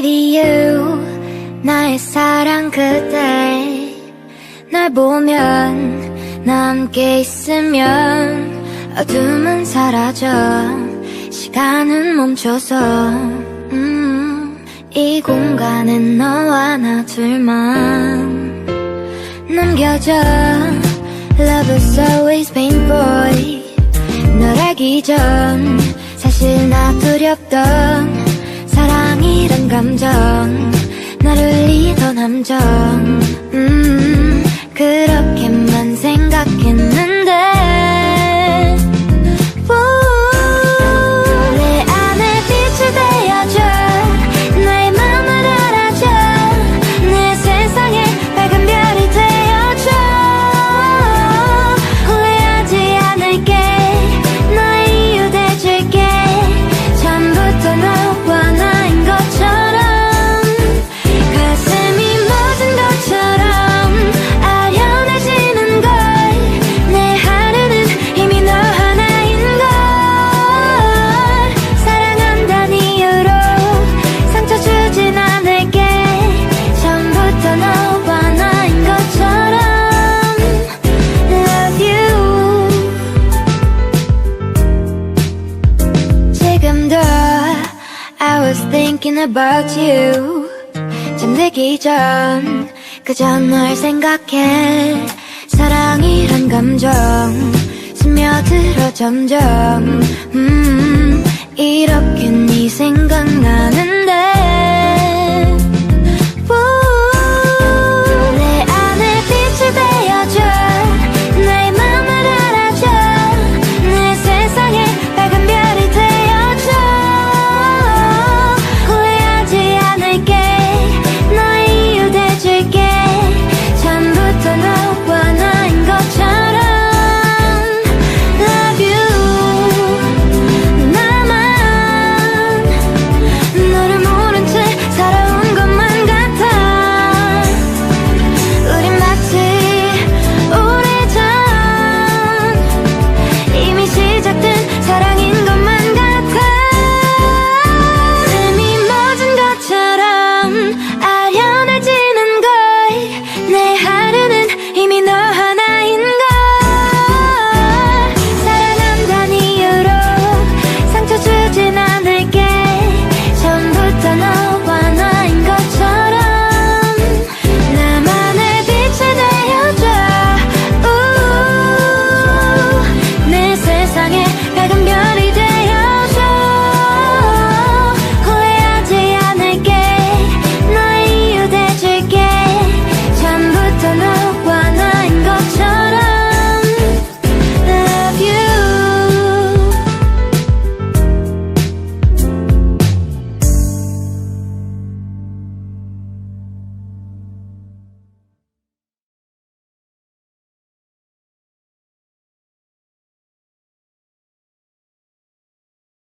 baby you 나의 사랑 그대 날 보면 나 함께 있으면 어둠은 사라져 시간은 멈춰서. 음, 이 공간엔 너와 나 둘만 남겨져. Love is always painful. 널 알기 전 사실 나 두렵던 감정 나를 리던 함정 음 그렇게 was thinking about you. 잠들기 전 그저 널 생각해. 사랑이란 감정 스며들어 점점. 음